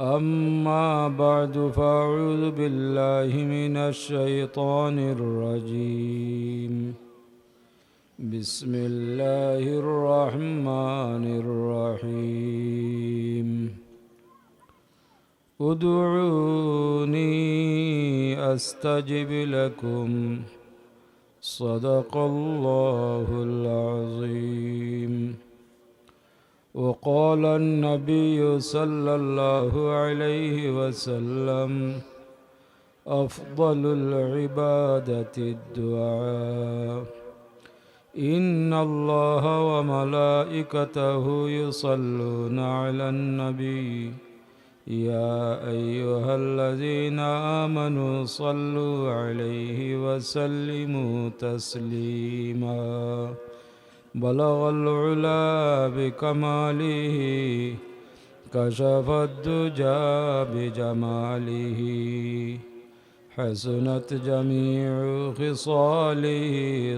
أما بعد فأعوذ بالله من الشيطان الرجيم. بسم الله الرحمن الرحيم. ادعوني أستجب لكم. صدق الله العظيم. وقال النبي صلى الله عليه وسلم أفضل العبادة الدعاء. إن الله وملائكته يصلون على النبي. يا أيها الذين آمنوا صلوا عليه وسلموا تسليماً. بلغ العلا بكماله كشف الدجى بجماله. حسنت جميع خصاله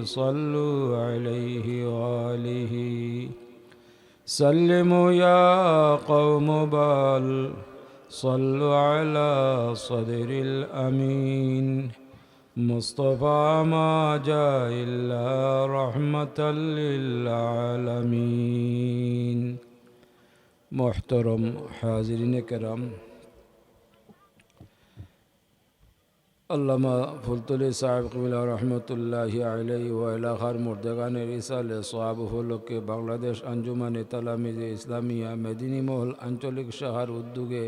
صلوا عليه وآله سلموا يا قوم بل صلوا على صدر الأمين مصطفى ما جاء إلا رحمة للعالمين محترم حاضرين كرام আল্লামা ফুলতলি সাহেব কবিলা রহমতুল্লাহ আলাই ও এলাকার মুর্দেগানের ইসালে সোয়াব উপলক্ষে বাংলাদেশ আঞ্জুমানে তালামিজে ইসলামিয়া মেদিনীমহল আঞ্চলিক শাখার উদ্যোগে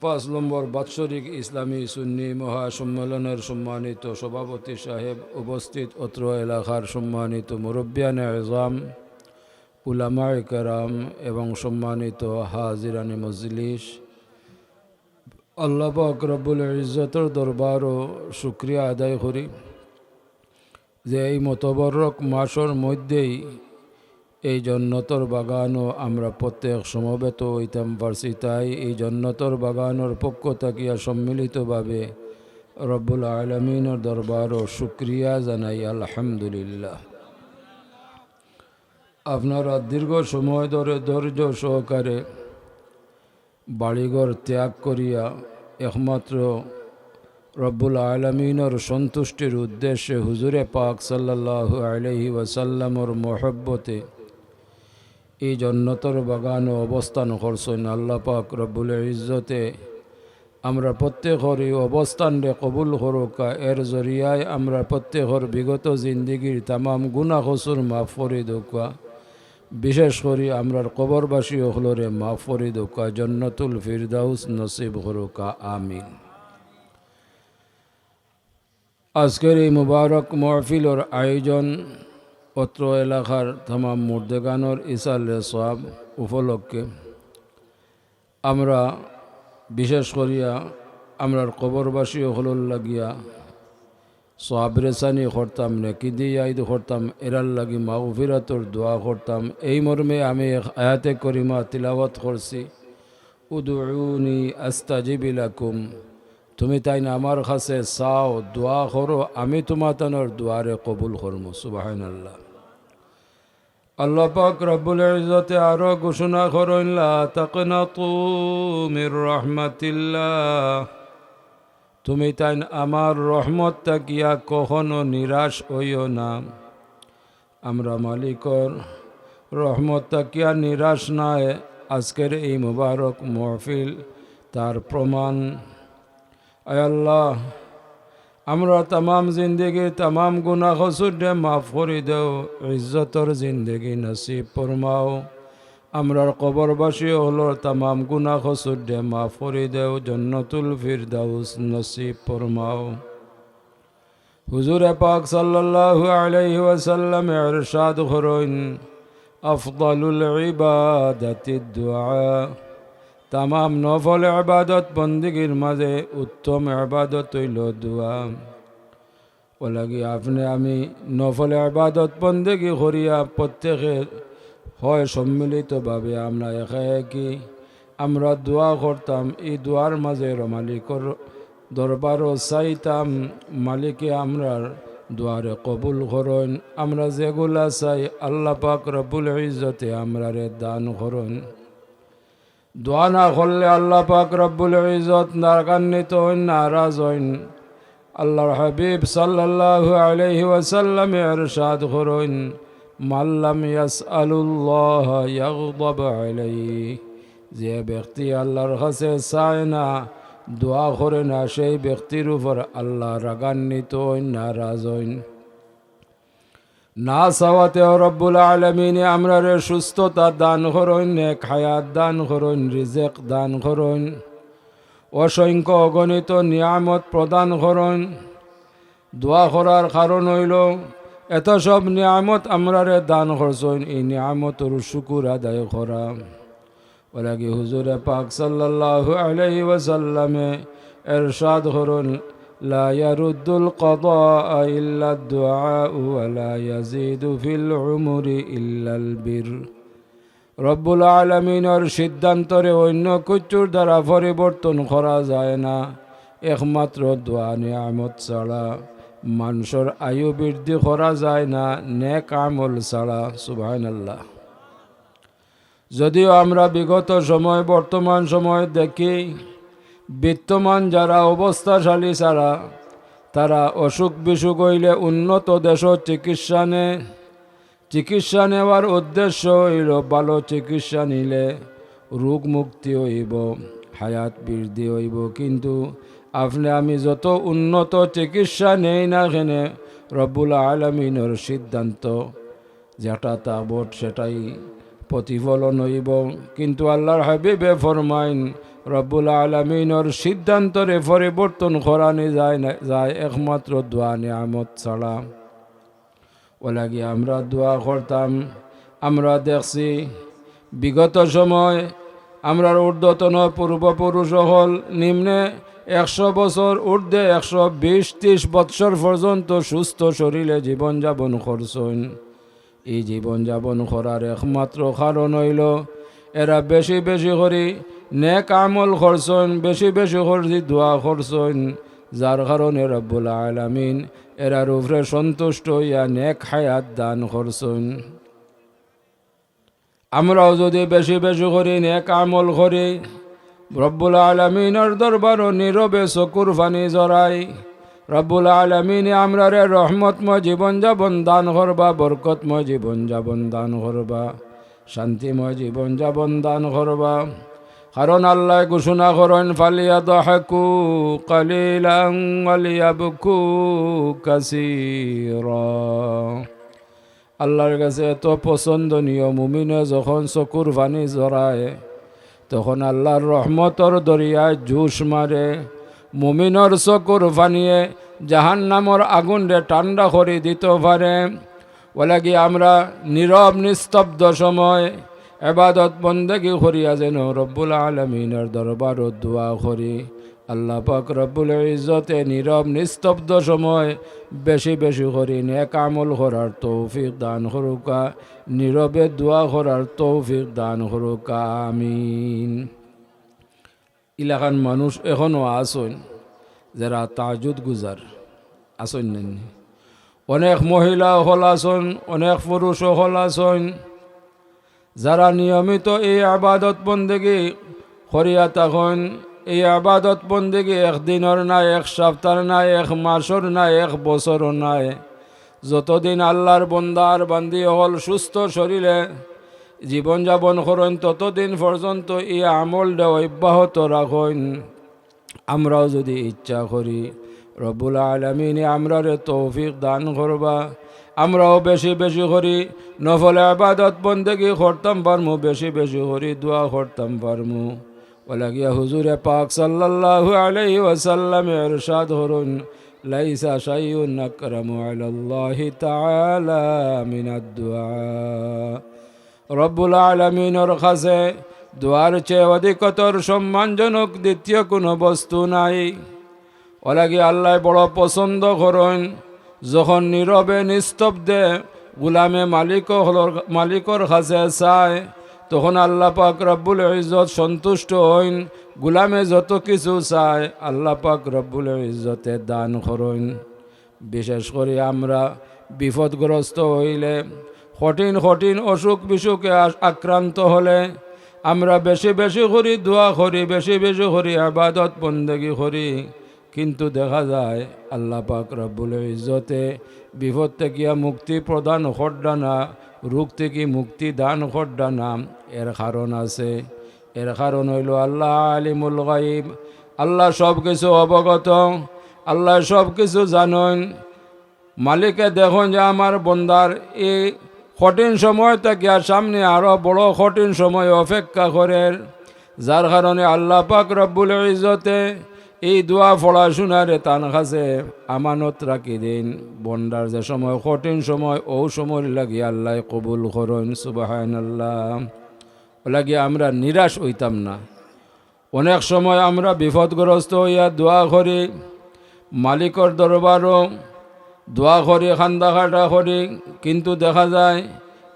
পাঁচ নম্বর বাৎসরিক ইসলামী সুন্নি মহাসম্মেলনের সম্মানিত সভাপতি সাহেব উপস্থিত অত্র এলাকার সম্মানিত মুরব্বিয়ান এজাম উলামায় কেরাম এবং সম্মানিত হাজিরানি মজলিস। আল্লাহ রব্বুল ইজ্জতর দরবারও শুক্রিয়া আদায় করি যে এই মতবরক মাসের মধ্যেই এই জন্নতর বাগানও আমরা প্রত্যেক সমবেত হইতাম পারছি তাই এই জন্নতর বাগানোর পক্ষ থাকিয়া সম্মিলিতভাবে রব্বুল আলমিনের দরবারও শুক্রিয়া জানাই, আলহামদুলিল্লাহ। আপনারা দীর্ঘ সময় ধরে ধৈর্য সহকারে বাড়িঘর ত্যাগ করিয়া একমাত্র রব্বুল আলমিনের সন্তুষ্টির উদ্দেশ্যে হুজুরে পাক সাল্লাহ আলহি ওয়াসাল্লামর মহব্বতে এই জন্নতর বাগানে অবস্থান করছেন আল্লাহ পাক রব্বুল ইজ্জতে। আমরা প্রত্যেকর এই অবস্থানরে কবুল করুকা এর জরিয়ায় আমরা প্রত্যেকর বিগত জিন্দিগির তামাম গুণা খসুর মাফ করে দোকা। বিশেষ করে আমরার কবরবাসী হলরে মাফ করে দোকা জন্নতুল ফিরদাউস নসিব করুকা, আমিন। আজকের এই মুবারক মহফিলর আয়োজন অত্র এলাকার তামাম মুর্দেগানোর ইসালে সব উপলক্ষে আমরা, বিশেষ করিয়া আমরার কবরবাসী হলুল লাগিয়া সোহাবরেসানি করতাম, নেকি দিয়াইদ করতাম, এরার লাগি মাগফিরাতর দোয়া করতাম। এই মর্মে আমি আয়াতে করিমা তিলাবত করছি। উদুনি আস্তাজিবিলাকুম তুমি তাই না আমার কাছে চাও, দোয়া করো, আমি তোমার তানোর দোয়ারে কবুল করমু সুবাহান আল্লাহ আল্লাহ পাক রব্বুল ইজতে আরও ঘোষণা করইলা তাকনাতু মির রহমাতিল্লাহ। তুমি তাই আমার রহমত তাকিয়া কখনো নিরাশ হইও না। আমরা মালিকর রহমত তাকিয়া নিরাশ নয়। আজকের এই মুবারক মহফিল তার প্রমাণ। আল্লাহ আমরা তাম জিন্দগির তাম গুণা খসুডে মাফ করে দেও, ইজ্জতর জিন্দগি নসিব ফরমাও। আমরার কবরবাসী হল তাম গুণা খসুডে মাফ করে দেও, জন্নতুল ফিরদাউস নসিব ফরমাও। হুজুর পাক সাল্লাল্লাহু আলাইহি ওয়াসাল্লাম ইরশাদ করুন, আফদালুল ইবাদাতি দুআ তামাম নফল আবাদত বন্দিগির মাঝে উত্তম আবাদত হইল দোয়া। লাগি আপনি আমি নফল আবাদত বন্দেগি করিয়া প্রত্যেকে হয় সম্মিলিতভাবে আমরা একে একই আমরা দোয়া করতাম। এই দোয়ার মাঝে মালিকর দরবারও চাইতাম, মালিকে আমরার দোয়ারে কবুল করন। আমরা যেগুলা চাই আল্লাহ পাক রবুল ইজতে আমরারে দান করন। দোয়া না করলে আল্লাহ পাক রব্বুল ইজত নারান্বিত হইন, নারাজ হইন। আল্লাহর হাবিব সাল্লাল্লাহু আলাইহি ওয়াসাল্লাম ইরশাদ করুন মাল্লাম ইয়াগদাব আলাইহি যে ব্যক্তি আল্লাহর কাছে চায় না, দোয়া করে না, সেই ব্যক্তির উপর আল্লাহ রাগান্বিত হইন, নারাজ হইন। না চাওয়াতেও রব্বুল আলমিনে আমরা রে সুস্থতা দান করইন নেক হায়াত দান করইন রিজেক দান করইন অসংখ্য অগণিত নিয়ামত প্রদান করইন দোয়া করার কারণ হইল, এত সব নিয়ামত আমরা রে দান করছইন এই নিয়ামতর শুকুর আদায় করা। ওলাগি হুজুরে পাক সাল্লাল্লাহু আলাইহি ওয়াসাল্লামে এরশাদ করুন। لا يرد القضاء إلا الدعاء ولا يزيد في العمر إلا البر রব্বুল আলমিনের সিদ্ধান্তরে অন্য কুচুর দ্বারা পরিবর্তন করা যায় না একমাত্র দোয়া নিয়ামত ছাড়া মানুষের আয়ু বৃদ্ধি করা যায় না নেক আমল ছাড়া সুবাহ আল্লাহ যদিও আমরা বিগত সময় বর্তমান সময় দেখি বিত্তমান যারা অবস্থাশালী ছাড়া, তারা অসুখ বিসুখ হইলে উন্নত দেশ চিকিৎসা নে। চিকিৎসা নেওয়ার উদ্দেশ্য হইল ভালো চিকিৎসা নিলে রোগ মুক্তি হইব, হায়াত বৃদ্ধি হইব। কিন্তু আপনি, আমি যত উন্নত চিকিৎসা নেই না কেনে, রব্বুল আলমিনের সিদ্ধান্ত যেটা তা বোট, সেটাই প্রতিফলন হইব। কিন্তু আল্লাহর হাবিবে ফরমাইন রব্বুল আলমিনের সিদ্ধান্তরে পরিবর্তন করানি যায় না, যায় একমাত্র দোয়া নিয়ামত ছাড়া। ওলাগি আমরা দোয়া করতাম, আমরা দেখছি বিগত সময় আমরার ঊর্ধ্বতন পূর্বপুরুষ হল নিম্নে একশো বছর ঊর্ধ্বে একশো বিশ ত্রিশ বৎসর পর্যন্ত সুস্থ শরীরে জীবনযাপন করছেন। এই জীবনযাপন করার একমাত্র কারণ হইল, এরা বেশি বেশি করে নেক আমল করছেন, বেশি বেশি করছি, দোয়া করছেন। যার কারণে রব্বুল আলামিন এরার উপরে সন্তুষ্ট হইয়া নেক হায়াত দান করছেন। আমরাও যদি বেশি বেশি করি নেক আমল করি, রব্বুল আলমিনের দরবারও নীরবে চকুর ফানি জড়াই, রব্বুল আলমিনে আমরারে রহমতময় জীবনযাপন দান করবা, বরকতময় জীবনযাপন দান করবা, শান্তিময় জীবনযাপন দান করবা। কারণ আল্লাহ ঘোষণা করেন, ফালিয়া দহাকু কালিলাং আলিয়াবকু কাসিরা। আল্লাহর কাছে এত পছন্দনীয় মুমিনে যখন চকুর পানি জড়ায় তখন আল্লাহর রহমতর দরিয়ায় জুস মারে। মুমিনর চকুর পানিয়ে জাহান নামর আগুন রে ঠান্ডা করে দিতে পারে। ওলাগি আমরা নীরব নিস্তব্ধ সময় এবাদত বন্দেগি করিয়া যেন রব্বুল আলমিনের দরবারও দোয়া করি। আল্লাহ পাক রব্বুল ইজ্জতে নীরব নিস্তব্ধ সময় বেশি বেশি করি, নেক আমল করার তৌফিক দান করুকা, নীরবে দোয়া করার তৌফিক দান করুকা, আমিন। এলাকার মানুষ এখনও আসন যারা তাজুদ গুজার আসন নেন অনেক মহিলা হল আসন অনেক পুরুষ হল আসন যারা নিয়মিত এই আবাদত বন্দেগি করিয়া তখন এই আবাদত বন্দেগি একদিনের নাই, এক সপ্তাহ নাই, এক মাসর নাই, এক বছর নাই। যতদিন আল্লাহর বন্দার বান্দি হল সুস্থ শরীরে জীবনযাপন করেন, ততদিন পর্যন্ত এই আমলটা অব্যাহত রাখেন। আমরাও যদি ইচ্ছা করি রব্বুল আলমিনে আমরারে তৌফিক দান করবা। আমরাও বেশি বেশি করি, নফলে আবাদত বন্দেগি করতাম পারমু, বেশি বেশি করি দোয়া করতাম পারমু। ওলাগিয়া হুজুরে পাক সাল্লাল্লাহু আলাইহি ওয়াসাল্লাম ইরশাদ হরুন লাইসা শাইউন আকরামু আলাল্লাহি তাআলা মিনাদ দুআ। রব্বুল আলামিনের কাছে, দোয়ার চেয়ে অধিকতর সম্মানজনক দ্বিতীয় কোনো বস্তু নাই। ওলাগি আল্লাহ বড় পছন্দ করেন? যখন নীরবে নিস্তব্ধে গুলামে মালিক মালিকর কাছে চায়, তখন আল্লাহ পাক রব্বুল ইজত সন্তুষ্ট হইন, গুলামে যত কিছু চায়, আল্লাহ পাক রব্বুল ইজতে দান করেন। বিশেষ করে আমরা বিপদগ্রস্ত হইলে, কঠিন কঠিন অসুখ বিসুখে আক্রান্ত হলে, আমরা বেশি বেশি করি দোয়া করি, বেশি বেশি করি আবাদত বন্দেগি করি। কিন্তু দেখা যায় আল্লাহ পাক রব্বুল ইজ্জতে বিপদ থেকে মুক্তি প্রদান খড্ডানা রোগ থেকে মুক্তি দান খড্ডানা এর কারণ আছে। এর কারণ হইল আল্লাহ আলিমুল গাইব আল্লাহ সব কিছু অবগত, আল্লাহ সব কিছু জানেন। মালিকে দেখুন যে আমার বন্দার এই কঠিন সময় থেকে সামনে আরও বড় কঠিন সময় অপেক্ষা করে যার কারণে আল্লাহ পাক রব্বুল ইজতে এই দোয়া পড়াশোনারে তান কাছে আমানত রাখি দিন। বন্দার যে সময়, কঠিন সময়, ও সময় লাগি আল্লাহ কবুল করেন সুবাহান আল্লাহ লাগি আমরা নিরাশ হইতাম না। অনেক সময় আমরা বিপদগ্রস্ত হইয়া দোয়া করি, মালিকর দরবারও দোয়া করি খান্দা করি, কিন্তু দেখা যায়,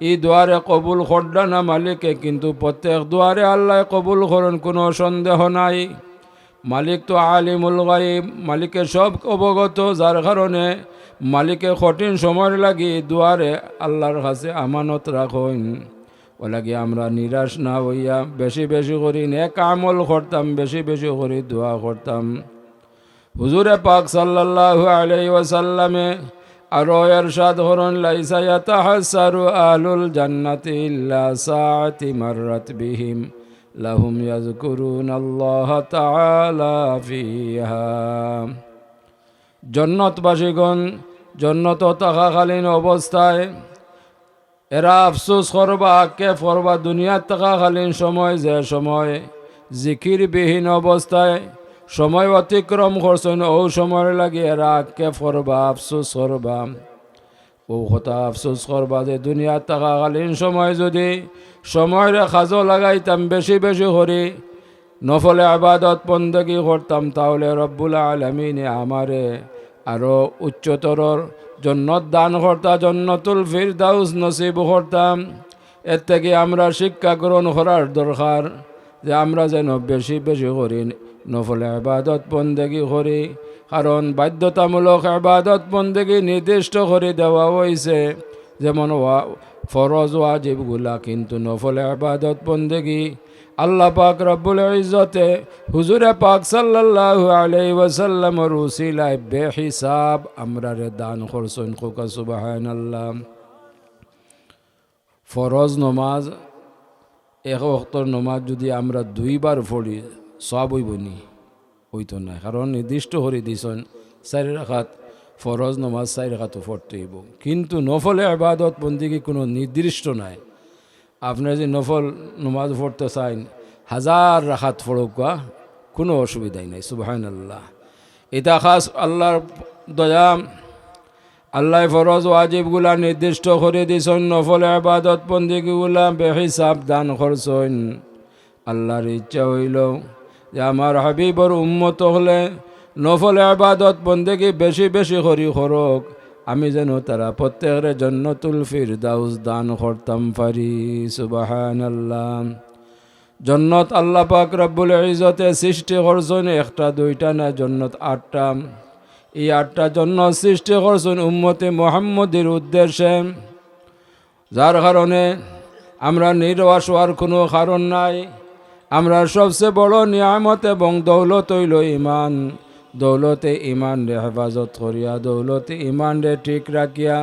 এই দোয়ারে কবুল করডা না মালিকে, কিন্তু প্রত্যেক দোয়ারে আল্লাহ কবুল করেন, কোনো সন্দেহ নাই। মালিক তো আলিমুল গাইব মালিকে সব অবগত, যার কারণে মালিকে কঠিন সময় লাগি দুয়ারে আল্লাহর কাছে আমানত রাখেন ও লাগে আমরা নিরাশ না হইয়া বেশি বেশি করি নেক আমল করতাম, বেশি বেশি করি দোয়া করতাম। হুজুরে পাক সাল্লাল্লাহু আলাইহি ওয়াসাল্লামে আরও এরশাদ হরন লাইসা ইয়াতাহাসসারু আহলুল জান্নাতি ইল্লা সাআতি বিহিম। লাহুম ইয়াজকুরুন আল্লাহ তাআলা ফিহা। জন্নতবাসীগণ, জন্নত থাকাকালীন অবস্থায় এরা আফসোস করবা কে ফরবা দুনিয়ার থাকাকালীন সময়, যে সময় জিকিরবিহীন অবস্থায় সময় অতিক্রম করছেন, ও সময় লাগে এরা কে ফরবা আফসোস করবা। ও কথা আফসোস করবা যে দুনিয়ার থাকাকালীন সময় যদি সময়ের খাজো লাগাইতাম বেশি বেশি করি নফলে আবাদত বন্দগি করতাম তাহলে রব্বুল আলমিনে আমারে আরও উচ্চতরর জন্নত দান করতা, জন্নতুল ফিরদাউস নসিব করতাম। এর থেকে আমরা শিক্ষা গ্রহণ করার দরকার যে আমরা যেন বেশি বেশি করি নফলে আবাদত বন্দেগি করি। কারণ বাধ্যতামূলক আবাদত বন্দেগি নির্দিষ্ট করে দেওয়া হয়েছে। যেমন ফরজ ওয়াজিবগুলা কিন্তু নফলে আবাদত বন্দেগি। আল্লাহ পাক রব্বুল ইজ্জতে হুজুরে পাক সাল্লাল্লাহু ওয়াসাল্লামর উসিলায় বেহিসাব আমরা রে দান করছেন। কোকা সুবহানাল্লাহ। ফরজ নমাজ, এক ওয়াক্তর নমাজ যদি আমরা দুইবার পড়ি, সব হইব নি হইতো না। কারণ নির্দিষ্ট করে দিছেন চারি রাখাত ফরজ নমাজ চারি রাখাতো পড়তে হইব। কিন্তু নফলে আবাদত বন্দিকে কোনো নির্দিষ্ট নাই। আপনার যে নফল নমাজ পড়তে চান হাজার রাখাত পড়ুকা কোনো অসুবিধাই নাই সুবাহান আল্লাহ এটা খাস আল্লাহর দয়া আল্লাহ ফরজ ওয়াজিবগুলা নির্দিষ্ট করে দিছেন, নফলে আবাদত বন্দিগুলা বেহিসাব দান করছেন। আল্লাহর ইচ্ছা হইল যে আমার হাবিবর উম্মত হলে নফলে আবাদত বন্দেগি বেশি বেশি করি খরক আমি যেন তারা প্রত্যেকের জন্য তুলফির দাউস দান করতাম পারি সুবাহান আল্লাহ জন্নত আল্লাহ পাক রব্বুল ইজতে সৃষ্টি করছেন একটা, দুইটা না জন্নত আটটা। এই আটটা জন্য সৃষ্টি করছেন উম্মতে মোহাম্মদের উদ্দেশ্যে। যার কারণে আমরা নির্বাস হওয়ার কোনো কারণ নাই। আমরা সবচেয়ে বড় নিয়ামত এবং দৌলত হইল ইমান দৌলতে ইমান রে হেফাজত করিয়া, দৌলতে ইমান রে ঠিক রাখিয়া।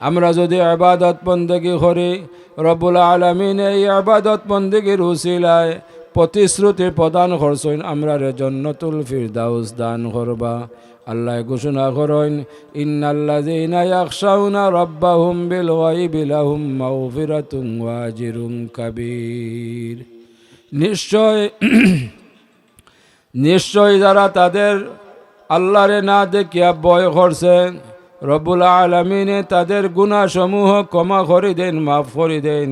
আমরা যদি আবাদত বন্দেগি করি, রব্বুল আলমিন এই আবাদত বন্দেগির উসিলায় প্রতিশ্রুতি প্রদান করছেন, আমরা রে জন্নতুল ফিরদাউস দান করবা। আল্লাহ ঘোষণা করেন, ইন্নাল্লাযীনা রাব্বাহুম বিল গায়বি, লাহুম মাগফিরাতুন ওয়া আজরুন কাবীর। নিশ্চয় নিশ্চয় যারা তাদের আল্লাহরে না দেখিয়া বয় করছে, রব্বুল আলমিনে তাদের গুণাসমূহ ক্ষমা করে দেন, মাফ করি দেন।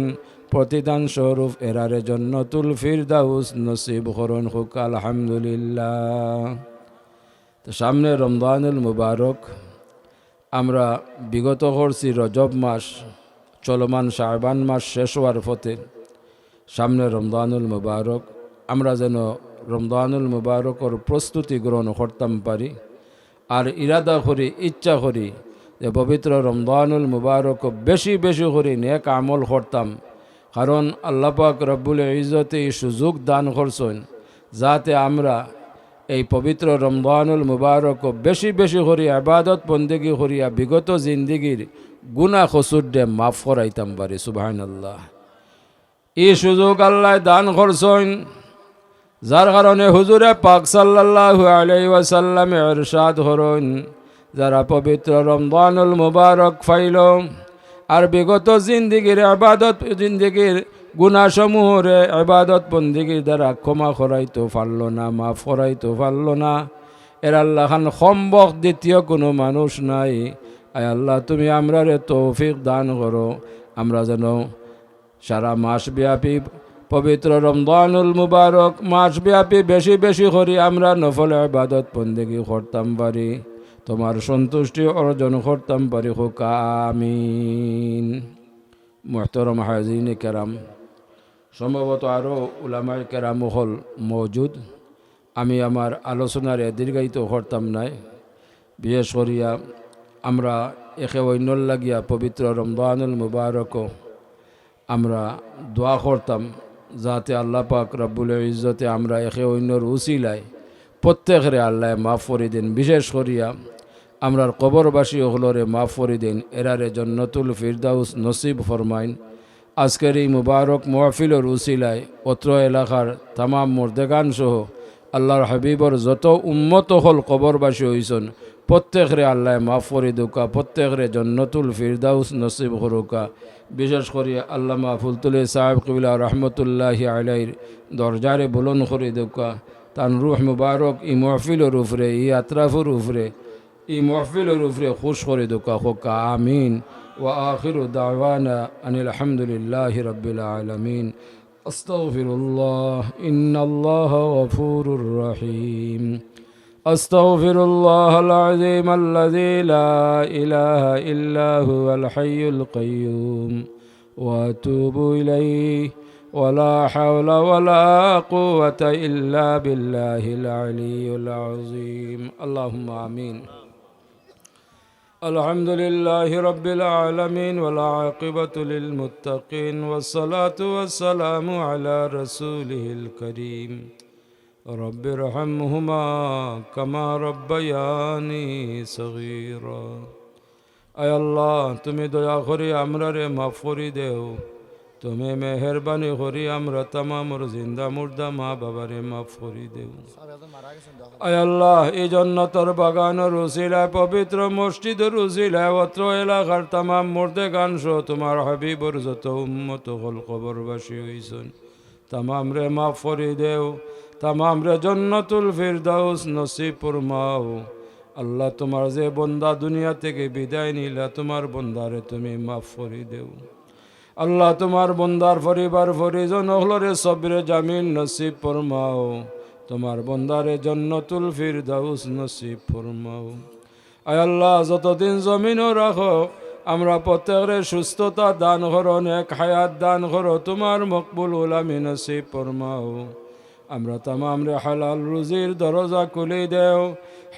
প্রতিদান স্বরূপ এরারে জন্য তুল ফিরদাউস নসিব হরণ হুক, আলহামদুলিল্লাহ। সামনে রমদানুল মুবারক, আমরা বিগত করছি রজব মাস, চলমান শাহবান মাস শেষ হওয়ার পথে। সামনে রমদানুল মুবারক। আমরা যেন রমদানুল মুবারকর প্রস্তুতি গ্রহণ করতাম পারি আর ইরাদা করি, ইচ্ছা করি যে পবিত্র রমদানুল মুবারক বেশি বেশি করে নেক আমল করতাম। কারণ আল্লাপাক রব্বুল ইজতে এই সুযোগ দান করছেন যাতে আমরা এই পবিত্র রমজানুল মুবারক বেশি বেশি করি আবাদত বন্দেগি করিয়া বিগত জিন্দিগির গুনা খসুডে মাফ করাইতাম পারি সুবাহান আল্লাহ এই সুযোগ আল্লাহ দান করছেন, যার কারণে হুজুরে পাক সাল্লাল্লাহু আলাইহি ওয়াসাল্লামে ইরশাদ হরন যারা পবিত্র রমজানুল মুবারক ফাইল, আর বিগত জিন্দিগির আবাদত, জিন্দিগির গুণাসমূহরে আবাদত বন্দিগির দ্বারা ক্ষমা করাইতে পারল না, মাফ করাইতে পারল না। এর আল্লাহ খান সম্বক দ্বিতীয় কোনো মানুষ নাই। আয় আল্লাহ, তুমি আমরারে তৌফিক দান করো। আমরা যেন সারা মাসব্যাপী পবিত্র রমজানুল মুবারক মাসব্যাপী বেশি বেশি করি আমরা নফল আবাদত বন্দেগি করতাম পারি। তোমার সন্তুষ্টি অর্জন করতাম পারি, হোক, আমিন। মোহতরম হাজিন কেরাম, সম্ভবত আরও উলামায় কেরাম হল মজুদ। আমি আমার আলোচনারে দীর্ঘায়িত করতাম নাই। বিশেষ করিয়া আমরা একে অন্যর লাগিয়া পবিত্র রমদানুল মুবারক আমরা দোয়া করতাম যাতে আল্লাহ পাক রব্বুল ইজ্জতে আমরা একে অন্যর উচিলায় প্রত্যেকরে আল্লাহ মাফ করে দিন। বিশেষ করিয়া আমরার কবরবাসী হলরে মাফ করে দিন। এরারে জন্নতুল ফিরদাউস নসিব ফরমাইন। আজকের এই মুবারক মহফিলর উসিলায় অত্র এলাকার তামাম মর্দেগান সহ আল্লাহর হাবিবর যত উম্মত হল কবরবাসী হইছন প্রত্যেকরে আল্লাহ মাফ করে দুকা প্রত্যেকরে জন্নতুল ফিরদাউস নসিব হরুকা বিশেষ করে আল্লামা ফুলতুলে সাহেব কবিলা রহমতুল্লাহ আলাইর দরজারে বুলন করে দুকা তান রুহ মুবারক ই মহফিলর উপরে ই আত্রাফুর উপরে ই মহফিলর উপরে খুশ করে দুকা হোকা আমিন وآخر دعوانا أن الحمد لله رب العالمين أستغفر الله إن الله غفور رحيم أستغفر الله العظيم الذي لا إله إلا هو الحي القيوم وأتوب إليه. ولا حول ولا قوة إلا بالله العلي العظيم. اللهم آمين. الحمد لله رب العالمين والعاقبة للمتقين والصلاة والسلام على رسوله الكريم. رب ارحمهما كما ربياني صغيرا আয় আল্লাহ তুমি দয়া করে আমরা রে মাফ করি দেও তুমি মেহরবানি করি আমরা তামামর জিন্দা মুর্দা মা বাবারে মাফ করি দেও আয় আল্লাহ এই জন্য তোর বাগানের রুসিলায় পবিত্র মসজিদের রুসিলায় অত্র এলাকার তামাম মুর্দে গান সহ তোমার হাবিবর যত উম্মত হল কবরবাসী হইছন তামাম রে মাফ করি দেও তামাম রে জন্নতুল ফিরদাউস নসিব ফরমাও। আল্লাহ তোমার যে বন্দা দুনিয়া থেকে বিদায় নিলা তোমার বন্দারে তুমি মাফ করি দেও। আল্লাহ তোমার বন্দার পরিবার পরিজন হলরে সবরে জামিন নসিব ফরমাও। তোমার বন্দারে জন্নতুল ফিরদাউস নসিব ফরমাও। আয় আল্লাহ, যতদিন জমিনও রাখো, আমরা প্রত্যেকের সুস্থতা দান করো এক হায়াত দান করো, তোমার মকবুল উলামি নসিব ফরমাও। আমরা তামাম রে হালাল রুজির দরজা খুলে দেও,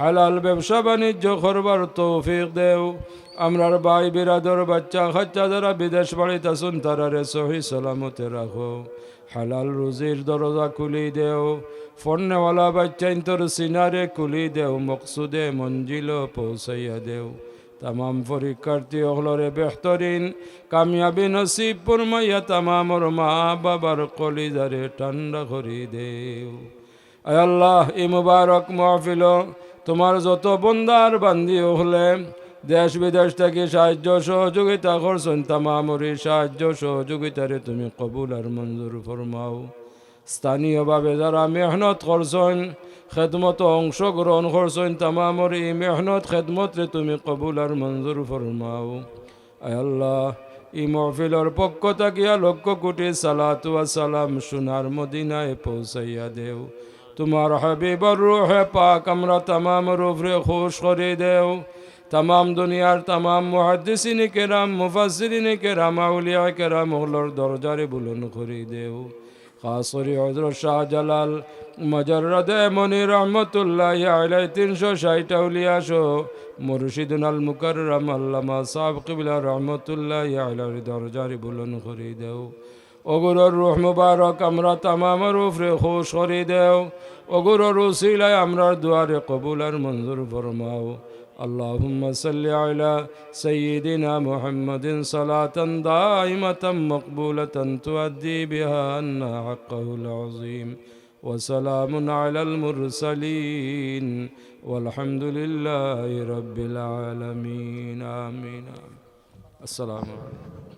হালাল ব্যবসা বাণিজ্য করবার তৌফিক দেও। আমরার ভাই বিরাদর বাচ্চা খাচ্চা যারা বিদেশ বাড়িতে আসুন তারা রে সহি সালামতে রাখো। হালাল রুজির দরজা খুলি দেও ফন্নেওয়ালা বাচ্চা তোর সিনারে খুলি দেও, মকসুদে মঞ্জিল পৌঁছাইয়া দেও। তামাম পরীক্ষার্থী হলরে বেহতরিন, কামিয়াবি নসিব পুরমাইয়া তামামর মা বাবার কলিজারে ঠান্ডা করি দেও। আল্লাহ ই মুবারক মহফিল, তোমার যত বন্দার বান্দি হলে দেশ বিদেশ থেকে সাহায্য সহযোগিতা করছেন তামামরি সাহায্য সহযোগিতারে তুমি কবুল আর মঞ্জুর ফরমাও। স্থানীয়ভাবে যারা মেহনত করছেন, খেদমত অংশগ্রহণ করছেন, তামামর এই মেহনত খেদমতরে তুমি কবুল আর মঞ্জুর ফরমাও। আল্লাহ ই মহফিলর পক্ষ থাকিয়া লক্ষ কোটি সালাতু সালাম সোনার মদিনায় পৌঁছাইয়া দেও। তোমার হাবিবর রুহে পাক আমরা তামাম রুফরে খুশ করে দেও। তামাম দুনিয়ার তামাম মুহাদ্দিসিনী কেরাম মুফাসিরিনী কেরাম, আউলিয়া কেরাম হলর দরজারে বুলন করে দেও। খাসরি হজরত শাহজালাল মজরদে মনি রহমতুল্লাহ আলাই তিনশো ষাট আউলিয়া সহ মুর্শিদুল আল মুকরম আল্লামা সাহেব কিবলা রহমতুল্লাহ আলার দরজারে বুলন করে দেও। ওগুরর রুহ মুবারক আমরা তামামের উপরে খুশ করে দেও। ওগুরর উসিলায় আমরার দুয়ারে কবুল আর মঞ্জুর ফরমাও। اللهم صل على سيدنا محمد صلاة دائمة مقبولة تؤدي بها عنا حقه العظيم. وسلام على المرسلين. والحمد لله رب العالمين. آمين. السلام عليكم.